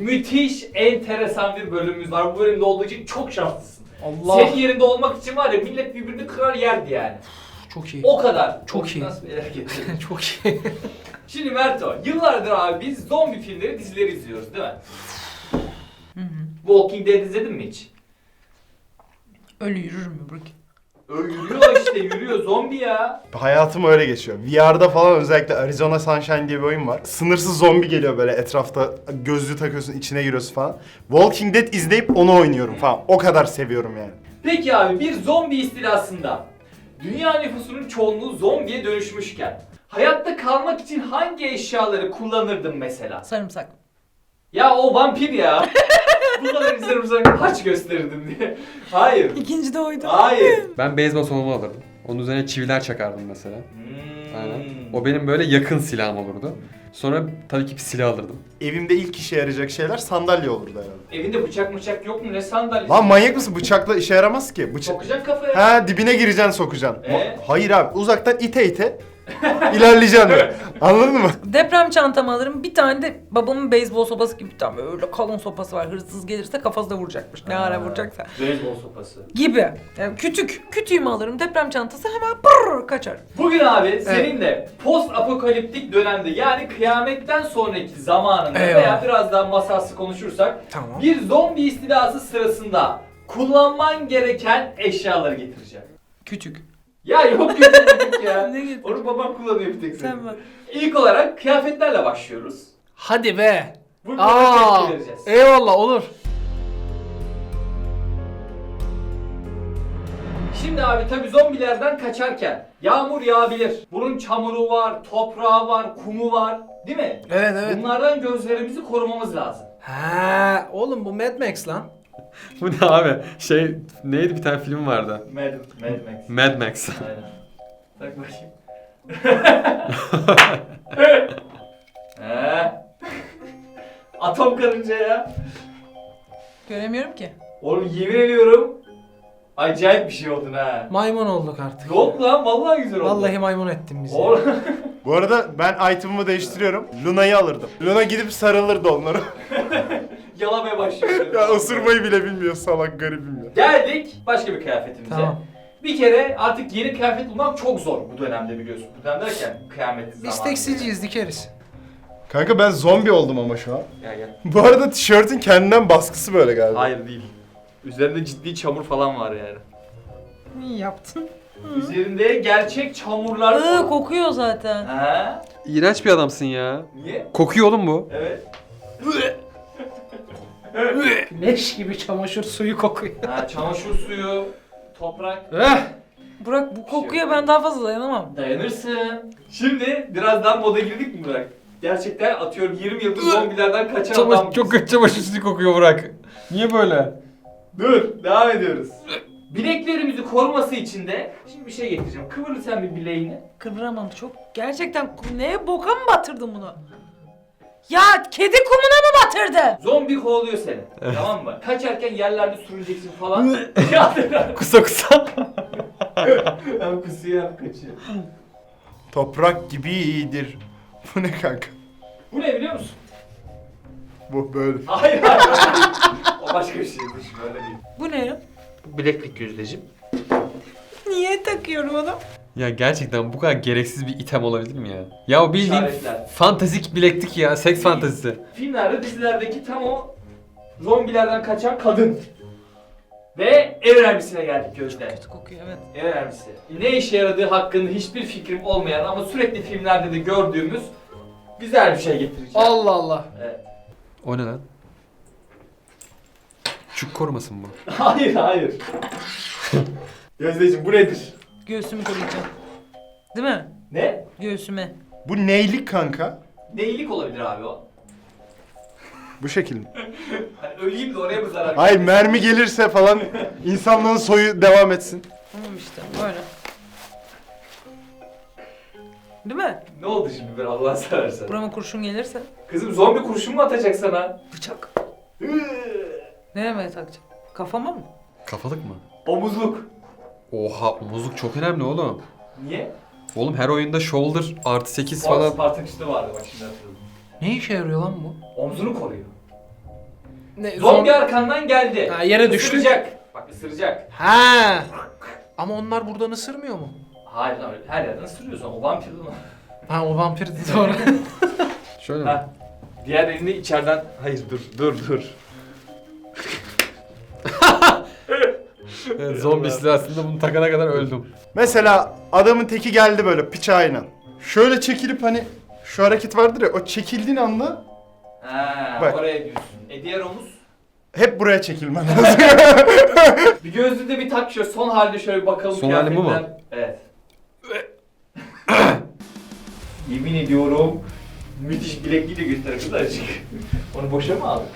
müthiş, enteresan bir bölümümüz var. Bu bölümde olduğu için çok şanslısın. Allah. Senin yerinde olmak için var ya millet birbirini kırar yerdi yani. Çok iyi. O kadar. Çok iyi. Nasıl bir hareket? Çok iyi. Şimdi Merto, yıllardır abi biz zombi filmleri, dizileri izliyoruz değil mi? Walking Dead izledin mi hiç? Öyle yürür mü Brook? Ö, Yürüyor işte, yürüyor zombi ya. Hayatım öyle geçiyor. VR'da falan özellikle Arizona Sunshine diye bir oyun var. Sınırsız zombi geliyor böyle etrafta gözlüğü takıyorsun içine giriyorsun falan. Walking Dead izleyip onu oynuyorum falan. O kadar seviyorum yani. Peki abi bir zombi istilasında dünya nüfusunun çoğunluğu zombiye dönüşmüşken hayatta kalmak için hangi eşyaları kullanırdın mesela? Sarımsak. Ya o vampir ya. Bu kadar izlerim sana kaç gösterirdim diye. Hayır. İkinci de oydu. Hayır. Ben beyzbol somumu alırdım. Onun üzerine çiviler çakardım mesela. Hmm. Aynen. O benim böyle yakın silahım olurdu. Sonra tabii ki bir silah alırdım. Evimde ilk işe yarayacak şeyler sandalye olurdu herhalde. Evinde bıçak bıçak yok mu ne sandalyesi? Lan manyak mısın? Bıçakla işe yaramaz ki. Bıçak... Sokacak kafaya. Ha dibine gireceksin sokacaksın. Ma- Ee? Hayır abi uzaktan ite ite ilerleyeceksin. böyle. Anladın mı? Deprem çantamı alırım. Bir tane de babamın beyzbol sopası gibi bir tane öyle kalın sopası var. Hırsız gelirse kafasına vuracakmış. Ne ara vuracaksa. Beyzbol sopası. Gibi. Yani kütük. Kütüğümü alırım. Deprem çantası hemen pırr kaçar. Bugün abi seninle post apokaliptik dönemde yani kıyametten sonraki zamanında Eyvallah. veya biraz daha masalsı konuşursak Tamam. bir zombi istilası sırasında kullanman gereken eşyaları getireceğim. Kütük. Ya yok getirmedik ya. Ne? Onu babam kullanıyor bir tek senin. Sen bak. İlk olarak kıyafetlerle başlıyoruz. Hadi be. Bugün Aa, vereceğiz. eyvallah olur. Şimdi abi tabi zombilerden kaçarken yağmur yağabilir. Bunun çamuru var, toprağı var, kumu var. Değil mi? Evet evet. Bunlardan gözlerimizi korumamız lazım. Ha, oğlum bu Mad Max lan. Bu ne abi? Şey neydi bir tane film vardı. Mad, Mad Max. Mad Max. Aynen. Tak bakayım. He. Atom karınca ya. Göremiyorum ki. Oğlum yemin ediyorum acayip bir şey oldun ha. Maymun olduk artık. Yok lan vallahi güzel oldu. Vallahi maymun ettin bizi. Oğlum Bu arada ben item'ımı değiştiriyorum. Luna'yı alırdım. Luna gidip sarılırdı onlara. yalamaya başlıyor. ya ısırmayı bile bilmiyor salak garibim ya. Geldik başka bir kıyafetimize. Tamam. Bir kere artık yeni kıyafet bulmak çok zor bu dönemde biliyorsun. Bu dönem derken kıyamet zamanı. Biz tekstilciyiz dikeriz. Kanka ben zombi oldum ama şu an. Gel gel. Bu arada tişörtün kendinden baskısı böyle galiba. Hayır değil. Üzerinde ciddi çamur falan var yani. İyi yaptın. Üzerinde gerçek çamurlar Iı var. kokuyor zaten. Ha? İğrenç bir adamsın ya. Niye? Kokuyor oğlum bu. Evet. Leş gibi çamaşır suyu kokuyor. Ha, çamaşır suyu, toprak. Eh. Burak bu kokuya ben daha fazla dayanamam. Dayanırsın. Şimdi birazdan moda girdik mi Burak? Gerçekten atıyorum 20 yıldır zombilerden kaçan adam. çok kötü çamaşır suyu kokuyor Burak. Niye böyle? Dur, devam ediyoruz. Bileklerimizi koruması için de şimdi bir şey getireceğim. Kıvır sen bir bileğini. Kıvıramam çok. Gerçekten ku- neye boka mı batırdın bunu? Ya kedi kumuna mı batırdın? Zombi kovalıyor seni. tamam mı? Kaçarken yerlerde sürüneceksin falan. ya Kusa kusa. hem kusuyor hem kaçıyor. Toprak gibidir. Bu ne kanka? Bu ne biliyor musun? Bu böyle. Hayır hayır. o başka bir şey. Bu şimdi öyle değil. Bu ne ya? Bu bileklik yüzdecim. Niye takıyorum onu? Ya gerçekten bu kadar gereksiz bir item olabilir mi ya? Ya o bildiğin İşaretler. fantastik bileklik ya, seks fantazisi. Filmlerde, dizilerdeki tam o zombilerden kaçan kadın. Ve ev önemlisine geldik Gözde. Kötü kokuyor evet. Ev önemlisi. Ne işe yaradığı hakkında hiçbir fikrim olmayan ama sürekli filmlerde de gördüğümüz güzel bir şey getireceğim. Allah Allah. Evet. O ne lan? Çük koruması mı bu? hayır hayır. Gözdeciğim bu nedir? Göğsümü koruyacağım. Değil mi? Ne? Göğsüme. Bu neylik kanka? Neylik olabilir abi o? Bu şekil mi? Hani öleyim de oraya mı zarar Hayır mermi gelirse falan insanlığın soyu devam etsin. Tamam işte böyle. Değil mi? Ne oldu şimdi ben Allah'ını seversen? Burama kurşun gelirse Kızım zombi kurşun mu atacak sana? bıçak. Nereye takacağım? Kafama mı? Kafalık mı? Omuzluk. Oha omuzluk çok önemli oğlum. Niye? Oğlum her oyunda shoulder artı 8 Falan. falan. Spartaküs'te vardı bak şimdi hatırladım. Ne işe yarıyor lan bu? Omzunu koruyor. Ne, Zombi zom- arkandan geldi. Ha, yere düştük. Isıracak. Bak ısıracak. Ha. Ama onlar buradan ısırmıyor mu? Hayır lan öyle her yerden ısırıyorsun. O vampir lan o. Ha o vampir doğru. Şöyle mi? Ha. Diğer elini içeriden... Hayır dur dur dur. Evet, zombi istilasında bunu takana kadar öldüm. Mesela adamın teki geldi böyle bıçağıyla. Şöyle çekilip hani şu hareket vardır ya o çekildiğin anda Ha, Bak. oraya diyorsun. E diğer omuz? hep buraya çekilmen lazım. Bir gözlüğü de bir tak şöyle son halde şöyle bir bakalım. Son hali bu mu? kıyafetinden. Evet. Yemin ediyorum müthiş bilekliğiyle göster kızarcık. Onu boşa mı aldık?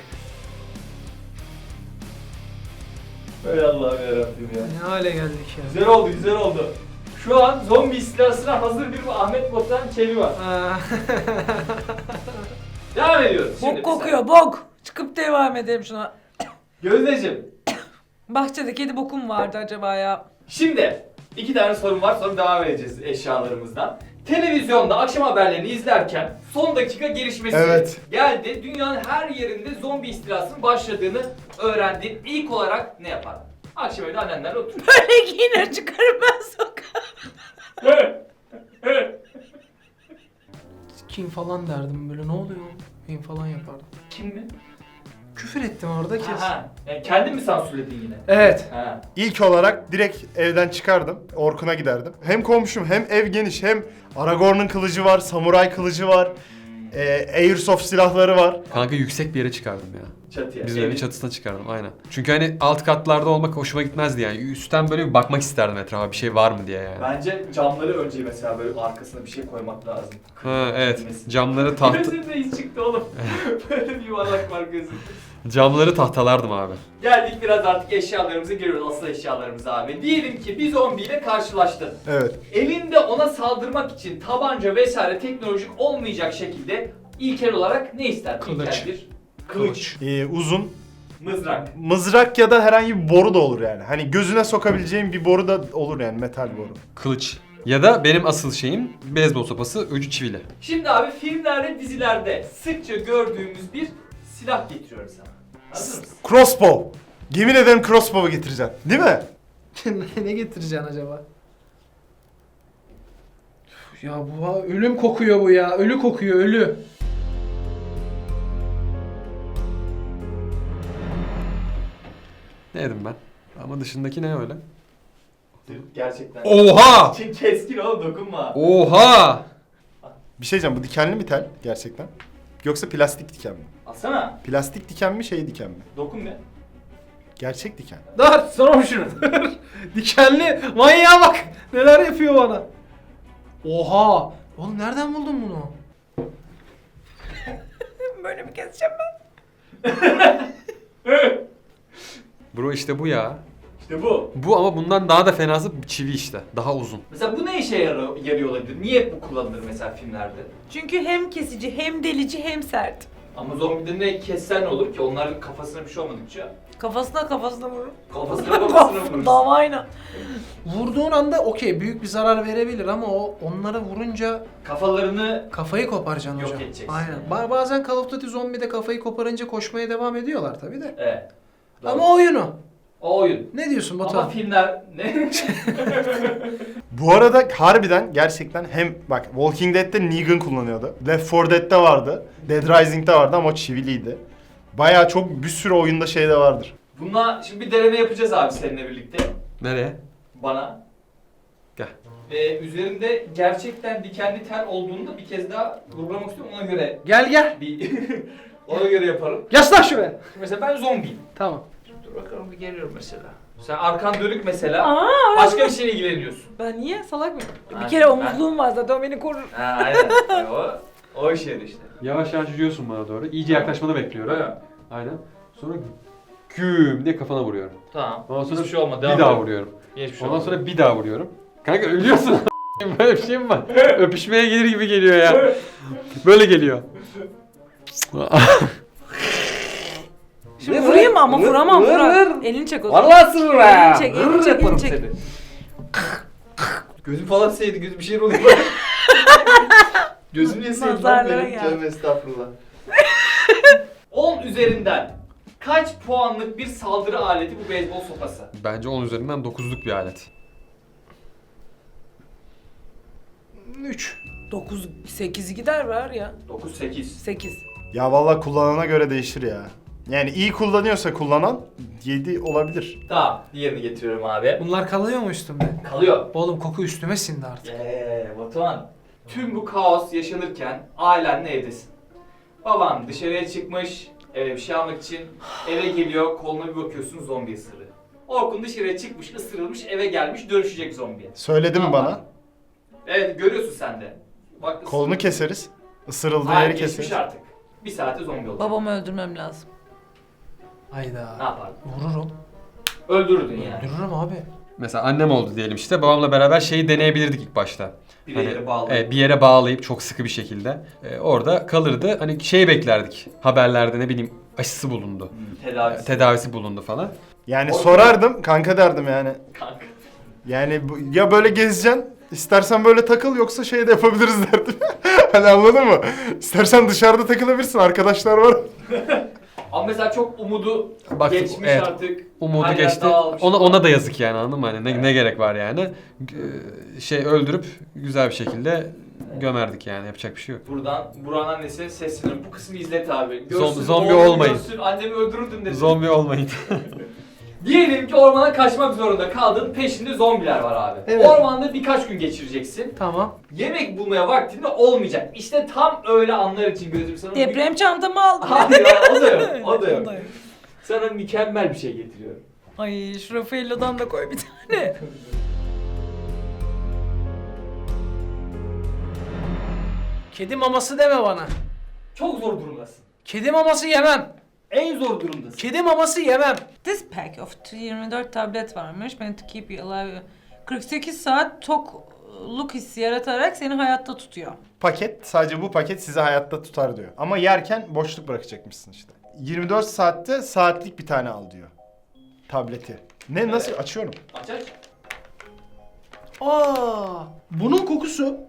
Ey Allah'ım yarabbim ya. ne hale geldik ya. Güzel oldu, güzel oldu. Şu an zombi istilasına hazır bir Ahmet Botan çevi var. Devam ediyoruz. Şimdi Bok bir kokuyor bok. Çıkıp devam edelim şuna. saniye. Gözdeciğim, Bahçede kedi bokum vardı acaba ya. Şimdi iki tane sorum var sonra devam edeceğiz eşyalarımızdan. Televizyonda akşam haberlerini izlerken son dakika gelişmesi Evet. geldi. Dünyanın her yerinde zombi istilasının başladığını öğrendin. İlk olarak ne yapar? Akşam evde annenlerle oturuyor. Böyle giyinir çıkarım ben sokağa. Kim falan derdim böyle ne oluyor? Kim falan yapardım. Kim mi? Küfür ettim orada kes. Ha, yani kendin mi sansürledin yine? Evet. Ha. İlk olarak direkt evden çıkardım. Orkun'a giderdim. Hem komşum hem ev geniş hem Aragorn'un kılıcı var, samuray kılıcı var. E, Airsoft silahları var. Kanka yüksek bir yere çıkardım ya. Çatıya. Bizim Evin- çatısına çıkardım aynen. Çünkü hani alt katlarda olmak hoşuma gitmezdi yani. Üstten böyle bir bakmak isterdim etrafa bir şey var mı diye yani. Bence camları önce mesela böyle arkasına bir şey koymak lazım. Ha evet. Kırılmasın. Camları taht Gözünde iz çıktı oğlum. böyle bir yuvarlak var gözünde. camları tahtalardım abi. Geldik biraz artık eşyalarımıza giriyoruz asıl eşyalarımıza abi. Diyelim ki bir zombiyle karşılaştın. Evet. Elinde ona saldırmak için tabanca vesaire teknolojik olmayacak şekilde ilkel olarak ne ister? Kılıç. İlkel bir kılıç. E, uzun, Mızrak. mızrak ya da herhangi bir boru da olur yani. Hani gözüne sokabileceğin bir boru da olur yani metal boru. Kılıç. Ya da benim asıl şeyim beyzbol sopası ucu çivili. Şimdi abi filmlerde, dizilerde sıkça gördüğümüz bir silah getiriyorum sana. Hazır mısın? Crossbow. Yemin ederim crossbow'u getireceğim. Değil mi? ne getireceksin acaba? Ya bu ha- ölüm kokuyor bu ya. Ölü kokuyor ölü. Ne dedim ben? Ama dışındaki ne öyle? Gerçekten. Oha! Çünkü keskin oğlum dokunma. Oha! Bir şey diyeceğim bu dikenli mi tel gerçekten? Yoksa plastik diken mi? Alsana. Plastik diken mi şey diken mi? Dokun be. Gerçek diken. Dur sonra şunu. Dur. Dikenli manyağa bak. Neler yapıyor bana. Oha. Oğlum nereden buldun bunu? Böyle mi keseceğim ben? Bro işte bu ya. İşte bu. Bu ama bundan daha da fenası çivi işte. Daha uzun. Mesela bu ne işe yarıyor, yarıyor olabilir? Niye bu kullanılır mesela filmlerde? Çünkü hem kesici hem delici hem sert. Ama zombide ne kessen olur ki? Onların kafasına bir şey olmadıkça. Kafasına kafasına vurur. Kafasına kafasına vurursun. Davayla. Vurduğun anda okey büyük bir zarar verebilir ama o onlara vurunca Kafalarını kafayı koparacaksın Yok hocam. edeceksin. Aynen. Ba- bazen Call of Duty zombide kafayı koparınca koşmaya devam ediyorlar tabi de. Evet. Doğru. Ama oyunu. o oyun. Ne diyorsun Ama Batuhan? filmler ne? Bu arada harbiden gerçekten hem bak Walking Dead'de Negan kullanıyordu. Left 4 Dead'de vardı. Dead Rising'de vardı ama çiviliydi. Baya çok bir sürü oyunda şey de vardır. Bununla şimdi bir deneme yapacağız abi seninle birlikte. Nereye? Bana. Gel. Ve üzerinde gerçekten dikenli tel olduğunu da bir kez daha vurgulamak istiyorum. Ona göre Gel gel. bir ona göre yaparım. Yaslan şuraya. Mesela ben zombiyim. Tamam. Bakalım bir geliyorum mesela. Sen arkan dönük mesela. Aa, Başka bir şeyle ilgileniyorsun. ben niye salak mıyım? Aynen, Bir kere ben- omuzluğum var zaten o beni korur. Ha aynen. o, o işe yarıyor işte. Yavaş yavaş yürüyorsun bana doğru. İyice yaklaşmanı bekliyorum. Mi? Aynen. Sonra güm diye kafana vuruyorum. Tamam. Ondan sonra Hiçbir şey olmadı. bir devam daha edelim. vuruyorum. Hiçbir şey Ondan olmadı. sonra bir daha vuruyorum. Kanka ölüyorsun. Böyle bir şey mi var? Öpüşmeye gelir gibi geliyor ya. Böyle geliyor. Şimdi vurayım mı ama Vur, vuramam vur, Burak. vur. Elini çek o zaman. Vallahi sırrı Elini çek, elini çek, elini çek. seni. Gözüm falan seydi, gözüm bir şey oluyor. Gözüm niye seydi lan Nazarlara benim? geldi. Tövbe estağfurullah. 10 üzerinden Kaç puanlık bir saldırı aleti bu beyzbol sopası? Bence 10 üzerinden 9'luk bir alet. 3. 9 8 gider var ya. 9-8. 8. Ya vallahi kullanana göre değişir ya. Yani iyi kullanıyorsa kullanan 7 olabilir. Tamam, diğerini getiriyorum abi. Bunlar kalıyor mu üstümde? Kalıyor. Oğlum koku üstüme sindi artık. Eee Batuhan. Tüm bu kaos yaşanırken ailenle evdesin. Baban dışarıya çıkmış, eve bir şey almak için eve geliyor, koluna bir bakıyorsun zombi ısırığı. Orkun dışarıya çıkmış, ısırılmış, eve gelmiş, dönüşecek zombiye. Söyledi mi Tamam. bana? Evet görüyorsun sen de. Bak Kolunu keseriz. Isırıldığı Hayır, yeri geçmiş keseriz. artık. Bir saate zombi olacak. Babamı öldürmem lazım. Ne Hayda. yapardın? Vururum. Öldürürdün yani. Öldürürüm abi. Mesela annem oldu diyelim işte babamla beraber şeyi deneyebilirdik ilk başta. Bir Hani, yere bağlı. evet, bir yere bağlayıp çok sıkı bir şekilde e, orada kalırdı. Hani şey beklerdik. Haberlerde ne bileyim aşısı bulundu. Hmm, Tedavisi. Tedavisi bulundu falan. Yani sorardım kanka derdim yani. Kanka. Yani bu, ya böyle gezeceksin istersen böyle takıl yoksa şey de yapabiliriz derdim. hani anladın mı? İstersen dışarıda takılabilirsin arkadaşlar var. Ama mesela çok umudu Bak, geçmiş evet, artık. Umudu Her yer geçti. dağılmış. Ona ona da yazık yani anladın mı? Hani ne, ne gerek var yani? Ee, Şey öldürüp güzel bir şekilde gömerdik yani yapacak bir şey yok. Buradan Burak'ın annesine sesleniyorum. Bu kısmı izlet abi. Zom- zombi oğlum olmayın. Görsün, annemi öldürürdüm dedi. Zombi olmayın. Diyelim ki ormana kaçmak zorunda kaldın. Peşinde zombiler var abi. Evet. Ormanda birkaç gün geçireceksin. Tamam. Yemek bulmaya vaktinde olmayacak. İşte tam öyle anlar için gözüm sana... Deprem çantamı aldım. Hayır hayır, o da yok. O da yok. O da yok. Sana mükemmel bir şey getiriyorum. Ay şu Raffaello'dan da koy bir tane. Kedi maması deme bana. Çok zor durumdasın. Kedi maması yemem. En zor durumdasın. Kedi maması yemem. This pack of 24 tablet varmış. Beni to keep you alive. 48 saat tokluk hissi yaratarak seni hayatta tutuyor. Paket sadece bu paket sizi hayatta tutar diyor. Ama yerken boşluk bırakacakmışsın işte. 24 saatte saatlik bir tane al diyor. Tableti. Ne nasıl açıyorum? Aç aç. Aa, bunun kokusu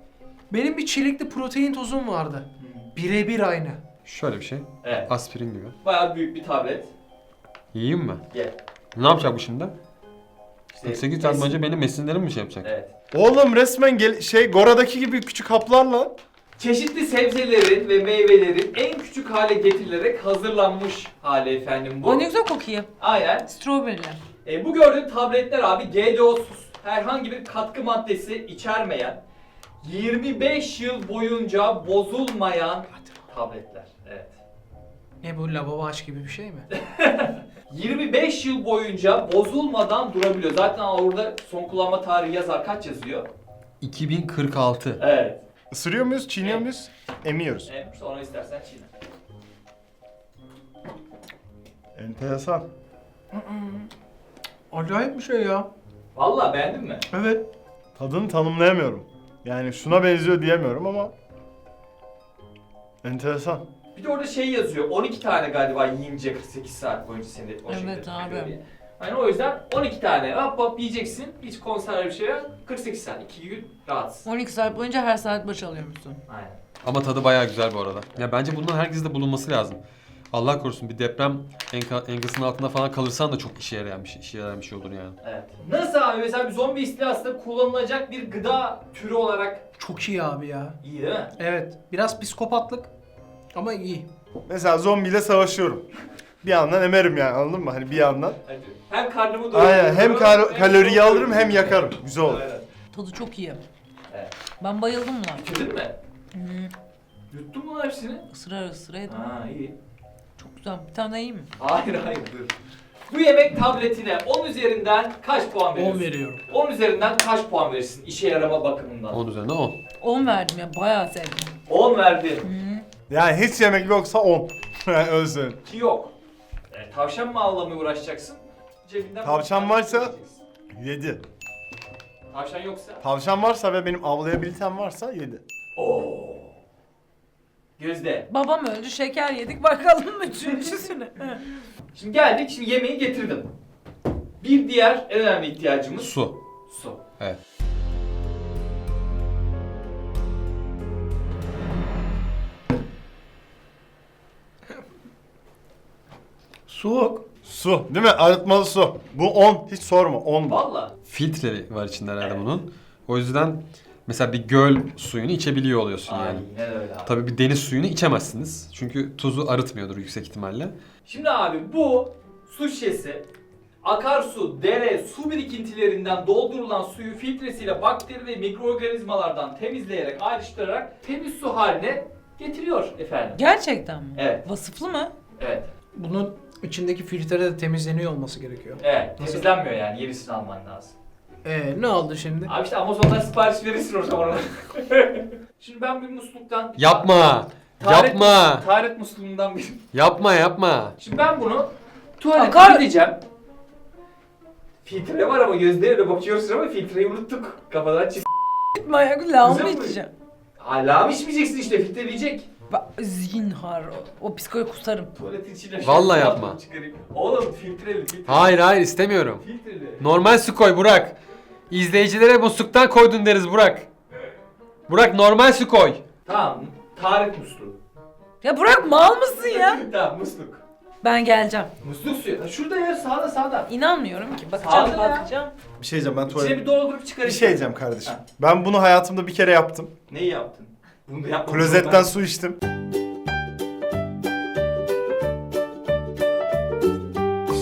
benim bir çilekli protein tozum vardı. Birebir aynı. Şöyle bir şey. Evet. Aspirin gibi. Bayağı büyük bir tablet. Yiyeyim mi? Ye. Ne yapacak bu şimdi? İşte 48 saat boyunca benim mesinlerim mi şey yapacak? Evet. Oğlum resmen gel şey Gora'daki gibi küçük haplarla. Çeşitli sebzelerin ve meyvelerin en küçük hale getirilerek hazırlanmış hali efendim bu. O ne güzel kokuyor. Aynen. Strawberry. E, bu gördüğün tabletler abi GDO'suz herhangi bir katkı maddesi içermeyen 25 yıl boyunca bozulmayan tabletler. Evet. Ne bu lavabo aç gibi bir şey mi? 25 yıl boyunca bozulmadan durabiliyor. Zaten orada son kullanma tarihi yazar. Kaç yazıyor? 2046. Evet. Isırıyor muyuz, çiğniyor muyuz? Emiyoruz. evet sonra istersen çiğne. Enteresan. Acayip bir şey ya. Vallahi beğendin mi? Evet. Tadını tanımlayamıyorum. Yani şuna benziyor diyemiyorum ama enteresan. Bir de orada şey yazıyor. 12 tane galiba yiyince 48 saat boyunca seni o Evet şekilde abi. diye. Yani o yüzden 12 tane hop hop yiyeceksin. Hiç konserve bir şey yok. 48 saat. 2 gün rahatsın. 12 saat boyunca her saat baş alıyormuşsun. Aynen. Ama tadı bayağı güzel bu arada. Ya bence bundan herkeste bulunması lazım. Allah korusun bir deprem enka, enkazının altında falan kalırsan da çok işe yarayan bir şey, işe yarayan bir şey olur yani. Evet. Nasıl abi mesela bir zombi istilasında kullanılacak bir gıda türü olarak Çok iyi abi ya. iyi değil mi? Evet. Biraz psikopatlık ama iyi. Mesela zombiyle savaşıyorum. Bir yandan emerim yani anladın mı? Hani bir yandan. Hadi. Hem karnımı doyururum. Aynen hem kal- kaloriyi alırım hem yakarım. Güzel olur. Aynen. Tadı çok iyi. Evet. Ben bayıldım buna. Bitirdin mi? Hmm. Yuttun mu lan hepsini? Isırar ısırar yedim. Ha iyi. Çok güzel. Bir tane daha yiyeyim mi? Hayır hayır dur. Bu yemek tabletine 10 üzerinden kaç puan 10 veriyorsun? veriyorum. 10 üzerinden kaç puan verirsin işe yarama bakımından? 10 üzerinde 10. 10 verdim ya. Bayağı sevdim. 10 verdi. Yani hiç yemek yoksa 10. Yani öyle söyleyeyim. Ki yok. E, tavşan mı avlamaya uğraşacaksın? Cebinden Tavşan varsa- 7. Tavşan yoksa? Tavşan varsa ve benim avlayabilitem varsa 7. Oo. Gözde. Babam öldü. Şeker yedik. Bakalım üçüncüsüne. Şimdi geldik şimdi yemeği getirdim. Bir diğer en önemli ihtiyacımız Su. su. Evet. Soğuk. Su değil mi? Arıtmalı su. Bu 10. Hiç sorma. 10 bu. Valla. Filtreli var içinde herhalde bunun. O yüzden mesela bir göl suyunu içebiliyor oluyorsun yani. Aynen öyle abi. Tabii bir deniz suyunu içemezsiniz. Çünkü tuzu arıtmıyordur yüksek ihtimalle. Şimdi abi bu su şişesi akarsu, dere, su birikintilerinden doldurulan suyu filtresiyle bakteri ve mikroorganizmalardan temizleyerek ayrıştırarak temiz su haline getiriyor efendim. Gerçekten mi? Evet. Vasıflı mı? Evet. Bunun içindeki filtre de temizleniyor olması gerekiyor. Evet. Nasıl? Temizlenmiyor yani. Yenisini alman lazım. Ee ne oldu şimdi? Abi işte Amazon'dan sipariş verirsin o zaman. Şimdi ben bir musluktan... Yapma! Taharet- Yapma! Taharet musluğundan bir... Yapma yapma! Şimdi ben bunu tuvalete Akar- gideceğim. Filtre var ama gözde öyle bakıyorsun ama filtreyi unuttuk. Kafadan çık. Manyak lağım Güzel mı mi? içeceğim? Hala mı içmeyeceksin işte filtreleyecek. Bak zinhar. O, o psikoya kusarım. Tuvaletin içine Vallahi yapma. Çıkarayım. Oğlum filtreli filtreli. Hayır hayır istemiyorum. Filtreli. Normal su koy Burak. İzleyicilere musluktan koydun deriz Burak. Burak normal su koy. Tamam. Taharet musluğu. Ya Burak mal mısın ya? tamam musluk. Ben geleceğim. Musluk suyu. Ha, şurada ya sağda sağda. İnanmıyorum ki. Bakacağım Sağda ya. bakacağım. Bir şey diyeceğim ben İçine bir tuvalet... doldurup çıkar. Bir şey diyeceğim kardeşim. Ben bunu hayatımda bir kere yaptım. Neyi yaptın? Bunu da. Klozetten su içtim.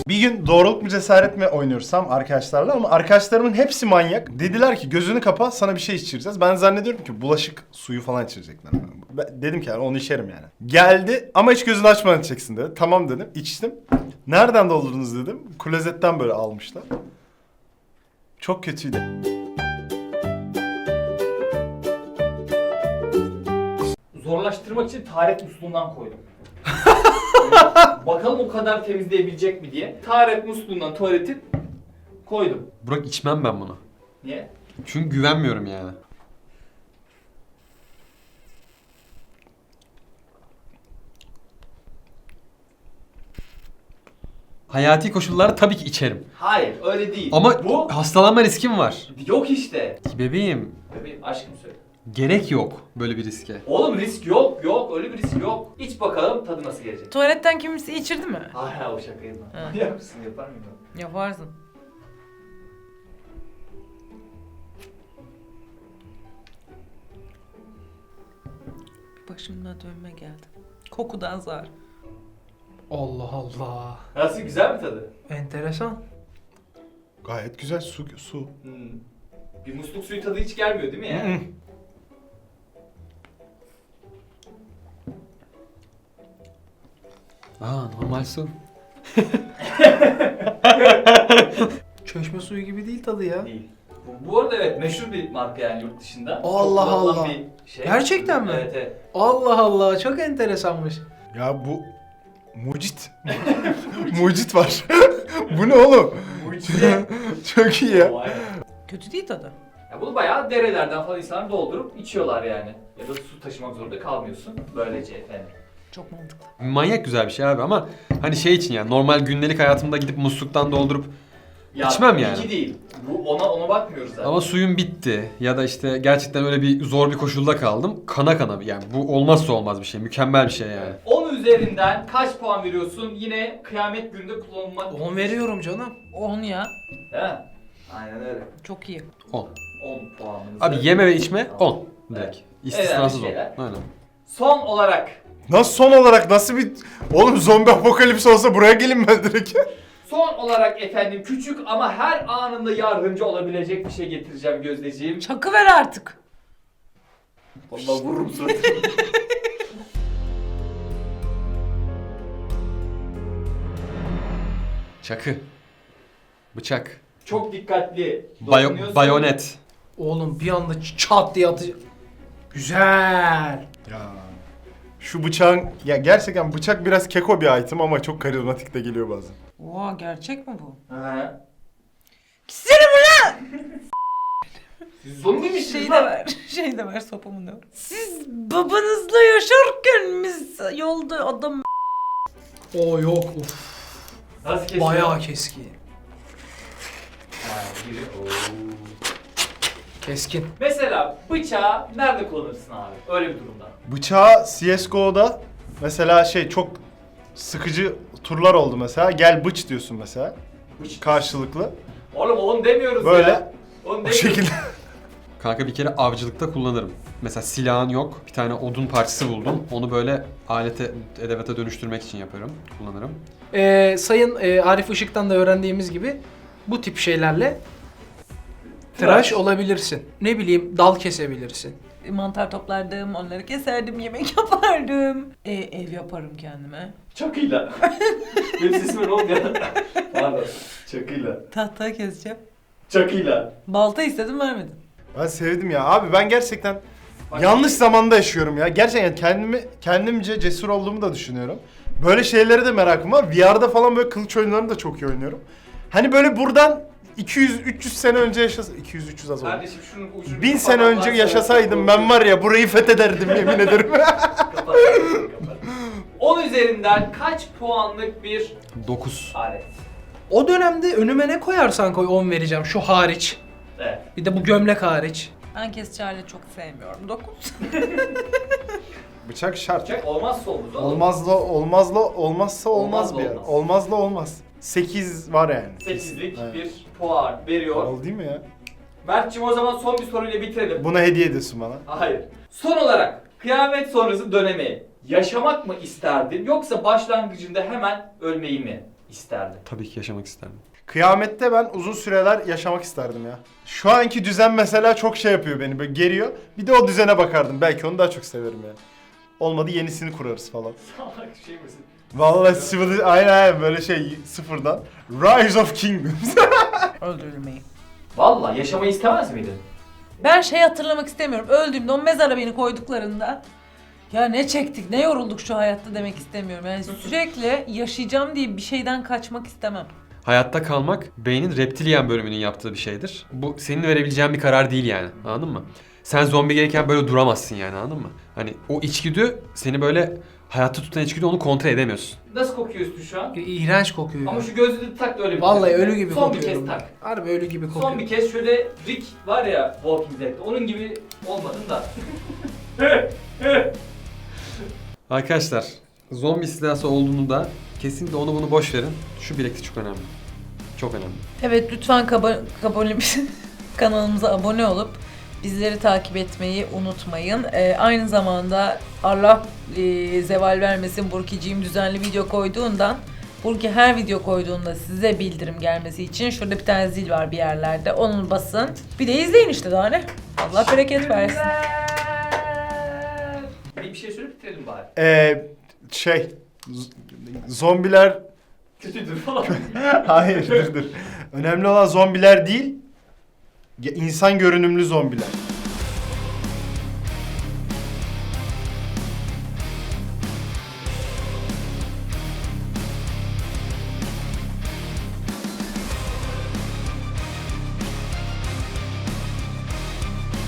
Bir gün doğruluk mu cesaret mi oynuyorsam arkadaşlarla ama arkadaşlarımın hepsi manyak. Dediler ki gözünü kapa sana bir şey içireceğiz. Ben zannediyorum ki bulaşık suyu falan içirecekler. Ben dedim ki yani onu içerim yani. Geldi ama hiç gözünü açmadan içeceksin dedi. Tamam dedim içtim. Nereden doldurdunuz dedim. Klozetten böyle almışlar. Çok kötüydü. Zorlaştırmak için taharet musluğundan koydum. Bakalım o kadar temizleyebilecek mi diye. Taharet musluğundan tuvaleti koydum. Burak içmem ben bunu. Niye? Çünkü güvenmiyorum yani. Hayati koşullarda tabii ki içerim. Hayır öyle değil. Ama bu hastalanma riskim var. yok işte. Bebeğim Bebeğim aşkım söyle. Gerek yok böyle bir riske. Oğlum risk yok yok öyle bir risk yok. İç bakalım tadı nasıl gelecek. Tuvaletten kimisi içirdi mi? Hayır o şakaydı. Ha. Yapar mısın yapar mıyım? Yaparsın. Bir başımda dönme geldi. Kokudan zar. Allah Allah. Nasıl güzel mi tadı? Enteresan. Gayet güzel su su. Hmm. Bir musluk suyu tadı hiç gelmiyor değil mi yani? Aa normal su. Çeşme suyu gibi değil tadı ya. Değil. Bu, bu arada evet meşhur bir marka yani yurt dışında. Çok Allah kullanılan Allah. bir şey. Gerçekten mi? Evet evet. Allah Allah çok enteresanmış. Ya bu mucit. mucit var. bu ne oğlum? Mucize. Çok iyi ya. Vay. Kötü değil tadı. Ya bunu bayağı derelerden falan insanlar doldurup içiyorlar yani. Ya da su taşımak zorunda kalmıyorsun. Böylece efendim. Çok mantıklı. Manyak güzel bir şey abi ama hani şey için yani normal gündelik hayatımda gidip musluktan doldurup Ya, İçmem yani. iki değil. Bu ona ona bakmıyoruz zaten. ama suyun bitti ya da işte gerçekten öyle bir zor bir koşulda kaldım. Kana kana yani bu olmazsa olmaz bir şey. Mükemmel bir şey yani. 10 üzerinden kaç puan veriyorsun? Yine kıyamet gününde kullanılmak. 10 veriyorum canım. 10 ya. Mi? Aynen öyle. Çok iyi. 10. 10 puanımız. Abi yeme ve içme 10 Evet. direkt. İstisnasız Evet, 10. şeyler. Aynen. Son olarak Nasıl son olarak nasıl bir... Oğlum zombi apokalips olsa buraya gelin ben direkt. Son olarak efendim küçük ama her anında yardımcı olabilecek bir şey getireceğim Gözdeciğim. Çakı ver artık. Vallahi vururum suratına. Çakı. Bıçak. Çok dikkatli Bayo dokunuyorsun. bayonet. Oğlum bir anda çat diye atacak. Güzel. Ya. Şu bıçağın... Ya gerçekten bıçak biraz keko bir item ama çok karizmatik de geliyor bazen. Oha gerçek mi bu? He. Seni bu lan! Siz zombi misiniz Şey de lan? ver. Şey de ver sopamı da ver. Siz babanızla yaşarken biz yolda adam... O yok uf. Nasıl kesiyor? Bayağı keskin. Ha, biri- Oo. Keskin. Mesela bıçağı nerede kullanırsın abi? Öyle bir durumda. Bıçağı CSGO'da mesela şey çok sıkıcı turlar oldu mesela. Gel bıç diyorsun mesela. Bıç. Karşılıklı. Oğlum onu demiyoruz Böyle. ya. Onu O demiyoruz. şekilde. Kanka bir kere avcılıkta kullanırım. Mesela silahın yok. Bir tane odun parçası buldum. Onu böyle alete, edevata dönüştürmek için yaparım. Kullanırım. Ee, sayın e, Arif Işık'tan da öğrendiğimiz gibi bu tip şeylerle tıraş olabilirsin. Ne bileyim dal kesebilirsin. Mantar toplardım, onları keserdim, yemek yapardım. E, ev yaparım kendime. Çakıyla. Benim sesime ne oldu ya? Pardon. Çakıyla. Tahta keseceğim. Çakıyla. Balta istedim vermedin. Ben sevdim ya. Abi ben gerçekten Bak- yanlış zamanda yaşıyorum ya. Gerçekten kendimi kendimce cesur olduğumu da düşünüyorum. Böyle şeylere de merakım var. VR'da falan böyle kılıç oyunlarını da çok iyi oynuyorum. Hani böyle buradan 200-300 sene önce yaşasa... 200-300 az oldu. Kardeşim şunun ucunu... 1000 sene önce yaşasaydım ben var ya burayı fethederdim yemin ederim. Kapat, kapat. 10 üzerinden kaç puanlık bir 9. alet? O dönemde önüme ne koyarsan koy 10 vereceğim şu hariç. Evet. Bir de bu gömlek hariç. Ben kesici alet çok sevmiyorum. Dokuz. Bıçak şart. Olmazsa olmaz oğlum. Olmazla olmazla olmazsa olmaz Olmazla bir yer. olmaz. Olmazla olmaz. 8 var yani. 8'lik Evet. bir puan veriyor. Oldu değil mi ya? Mert'cim o zaman son bir soruyla bitirelim. Buna hediye ediyorsun bana. Hayır. Son olarak kıyamet sonrası dönemi yaşamak mı isterdin yoksa başlangıcında hemen ölmeyi mi isterdin? Tabii ki yaşamak isterdim. Kıyamette ben uzun süreler yaşamak isterdim ya. Şu anki düzen mesela çok şey yapıyor beni böyle geriyor. Bir de o düzene bakardım. Belki onu daha çok severim yani. Olmadı yenisini kurarız falan. Salak şey misin? Vallahi Civil aynen aynen böyle şey sıfırdan. Rise of Kingdoms. Öldürülmeyi. Valla yaşamayı istemez miydin? Ben şey hatırlamak istemiyorum. Öldüğümde o mezara beni koyduklarında ya ne çektik, ne yorulduk şu hayatta demek istemiyorum. Yani sürekli yaşayacağım diye bir şeyden kaçmak istemem. Hayatta kalmak beynin reptilian bölümünün yaptığı bir şeydir. Bu senin verebileceğin bir karar değil yani. Anladın mı? Sen zombi gelirken böyle duramazsın yani anladın mı? Hani o içgüdü seni böyle hayatta tutan içgüdü onu kontrol edemiyorsun. Nasıl kokuyor üstü şu an? İğrenç kokuyor. Ama şu gözlüğü tak da öyle bir Vallahi ölü gibi Son bir kez tak. Harbi ölü gibi kokuyor. Son bir kez şöyle Rick var ya Walking Dead'de onun gibi olmadın da. Arkadaşlar zombi istilası olduğunu da kesinlikle onu bunu boş verin. Şu bileklik çok önemli. Çok önemli. Evet lütfen kaba, kanalımıza abone olup bizleri takip etmeyi unutmayın. Ee, aynı zamanda Allah e, zeval vermesin Burkiciğim düzenli video koyduğundan Burki her video koyduğunda size bildirim gelmesi için şurada bir tane zil var bir yerlerde. Onu basın. Bir de izleyin işte daha ne. Allah bereket versin. Bir bir şey söyleyip bitirelim bari. Ee, şey z- zombiler Kötüdür falan. hayır dur dur. Önemli olan zombiler değil ya insan görünümlü zombiler.